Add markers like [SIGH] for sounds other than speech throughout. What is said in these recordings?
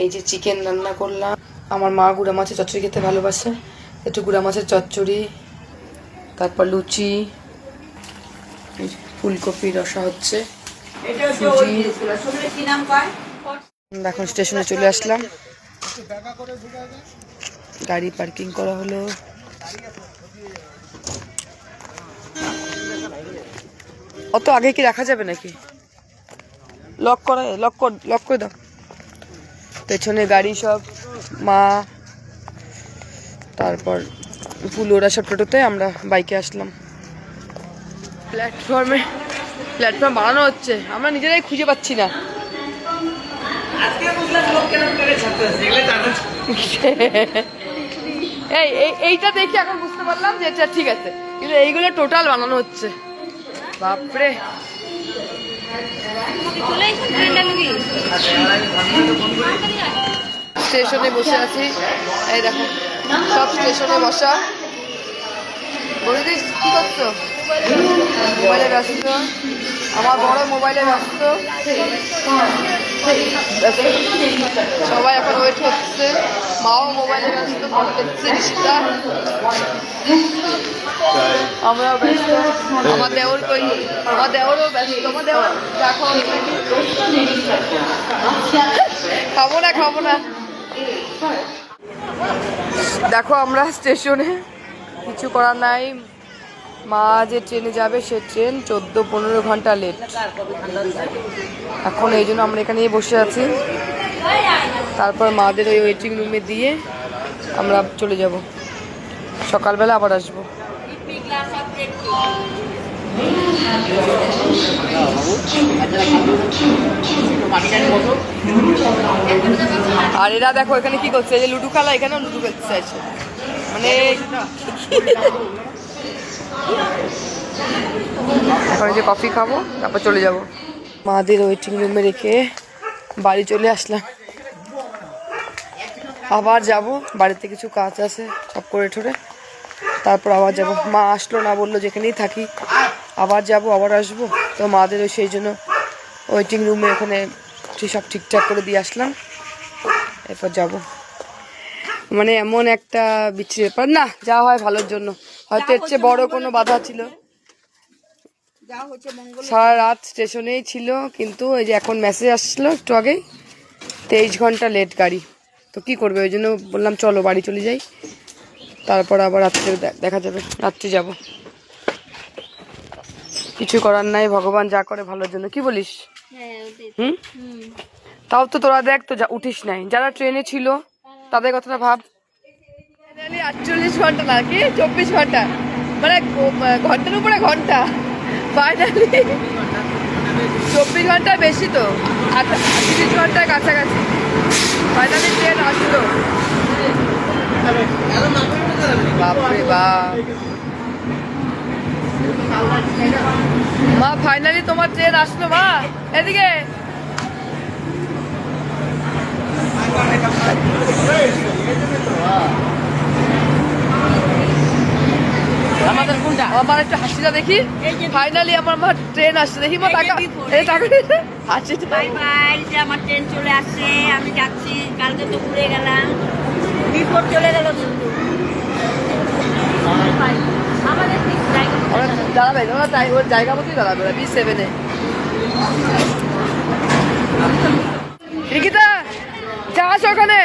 এই যে চিকেন রান্না করলাম। আমার মা গুঁড়া মাছের চচ্চড়ি খেতে ভালোবাসে। একটু গুঁড়া মাছের চচ্চড়ি তারপর লুচি ফুলকপি রসা হচ্ছে। এখন স্টেশনে চলে আসলাম। গাড়ি পার্কিং করা হলো। অত আগে কি রাখা যাবে নাকি? লক করা লক কর লক করে দাও। পেছনে গাড়ি সব, মা, তারপর ফুল ওরা সব টোটোতে আমরা বাইকে আসলাম। প্ল্যাটফর্মে, প্ল্যাটফর্ম বানানো হচ্ছে, আমরা নিজেরাই খুঁজে পাচ্ছি না। [LAUGHS] এই, এই- এইটা দেখে এখন বুঝতে পারলাম যে এটা ঠিক আছে, কিন্তু এইগুলো টোটাল বানানো হচ্ছে। বাপরে। স্টেশনে বসে আছি। এই দেখো, সব স্টেশনে বসা। বলিদিস কি করছ? মোবাইলে ব্যস্ত। আমার বড় মোবাইলে ব্যস্ত। সবাই এখন ওয়েট হচ্ছে। মাও মোবাইলে ব্যস্ত, ফোন দেখছে আমরাও ব্যস্ত। আমার কই? আমার ব্যস্ত। আমার দেখো। খাব না খাব না। দেখো, আমরা স্টেশনে কিছু করার নাই। মা যে ট্রেনে যাবে, সে ট্রেন চোদ্দ, পনেরো ঘণ্টা লেট। এখন এই জন্য আমরা এখানেই বসে আছি। তারপর মাদের ওই ওয়েটিং রুমে দিয়ে আমরা চলে যাব। সকালবেলা আবার আসব। আর এরা দেখো এখানে কি করছে? যে লুডু খেলা, এখানেও লুডু খেলতে চাইছে। মানে এখন যে কফি খাব, তারপর চলে যাব। মাদের ওয়েটিং রুমে রেখে বাড়ি চলে আসলাম। আবার যাব, বাড়িতে কিছু কাজ আছে, সব করে ঠোরে। তারপর আবার যাব। মা আসলো না, বলল যেখানেই থাকি। আবার যাব, আবার আসব। তো মাদের ওই সেই জন্য ওয়েটিং রুমে ওখানে সব ঠিকঠাক করে দিয়ে আসলাম। এরপর যাব। মানে এমন একটা বিচ্ছিরি ব্যাপার। না, যা হয় ভালোর জন্য। হয়তো এর চেয়ে বড় কোনো বাধা ছিল। সারা রাত স্টেশনেই ছিল, কিন্তু ওই যে এখন মেসেজ আসলো একটু আগেই। তেইশ ঘণ্টা লেট গাড়ি। তো কি করবে? ওই জন্য বললাম, চলো বাড়ি চলে যাই। তারপর আবার রাত্রে দেখা যাবে। রাত্রে যাব। কিছু করার নাই ভগবান যা করে ভালোর জন্য। কি বলিস? হুম? তাও তো তোরা দেখ তো যা উঠিস নাই। যারা ট্রেনে ছিল তাদের কথাটা ভাব। আটচল্লিশ ঘণ্টা না কি? চব্বিশ ঘণ্টা। মানে ঘণ্টার উপরে ঘণ্টা। ফাইনালি চব্বিশ ঘণ্টা বেশি তো। আটত্রিশ ঘণ্টার কাছাকাছি। ফাইনালি ট্রেন আসলো। বাপরে বাপ। মা ফাইনালি তোমার ট্রেন আসলো মা। এদিকে। আমাদের কোনটা? আমার একটু হাসিটা দেখি। ফাইনালি আমার মা ট্রেন আসছে। দেখি মা টাকা এই টাকা হাসিটা। বাই বাই যে আমার ট্রেন চলে আসছে আমি যাচ্ছি কালকে তো ঘুরে গেলাম। বিপদ চলে গেল কিন্তু আমাদের ঠিক জায়গা ওরা দাঁড়াবে ওরা তাই, ওর জায়গা মতোই দাঁড়াবে ওরা বি সেভেনে রিকিতা যাস ওখানে।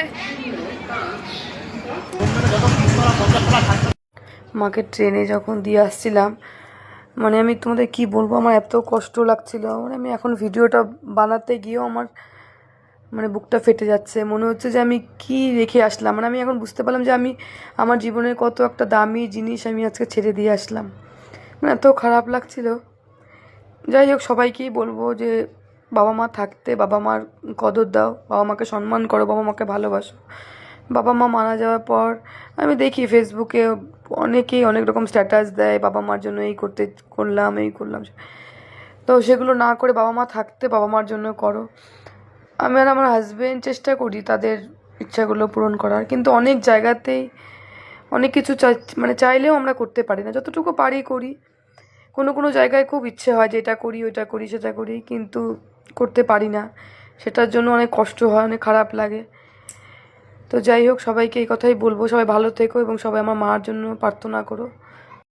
মাকে ট্রেনে যখন দিয়ে আসছিলাম মানে আমি তোমাদের কি বলব, আমার এত কষ্ট লাগছিল। মানে আমি এখন ভিডিওটা বানাতে গিয়েও আমার মানে বুকটা ফেটে যাচ্ছে। মনে হচ্ছে যে আমি কি রেখে আসলাম। মানে আমি এখন বুঝতে পারলাম যে আমি, আমার জীবনের কত একটা দামি জিনিস আমি আজকে ছেড়ে দিয়ে আসলাম। মানে এত খারাপ লাগছিল। যাই হোক, সবাইকেই বলব যে, বাবা মা থাকতে বাবা মার কদর দাও, বাবা মাকে সম্মান করো, বাবা মাকে ভালোবাসো। বাবা মা মারা যাওয়ার পর আমি দেখি ফেসবুকে অনেকেই অনেক রকম স্ট্যাটাস দেয়, বাবা মার জন্য এই করতে, করলাম, এই করলাম। তো সেগুলো না করে বাবা মা থাকতে বাবা মার জন্য করো। আমি আর আমার হাজবেন্ড চেষ্টা করি তাদের ইচ্ছাগুলো পূরণ করার, কিন্তু অনেক জায়গাতেই অনেক কিছু চাই মানে চাইলেও আমরা করতে পারি না। যতটুকু পারি করি। কোনো কোনো জায়গায় খুব ইচ্ছে হয় যে এটা করি, ওইটা করি, সেটা করি, কিন্তু করতে পারি না। সেটার জন্য অনেক কষ্ট হয়, অনেক খারাপ লাগে। তো যাই হোক, সবাইকে এই কথাই বলব। সবাই ভালো থেকো এবং সবাই আমার মার জন্য প্রার্থনা করো।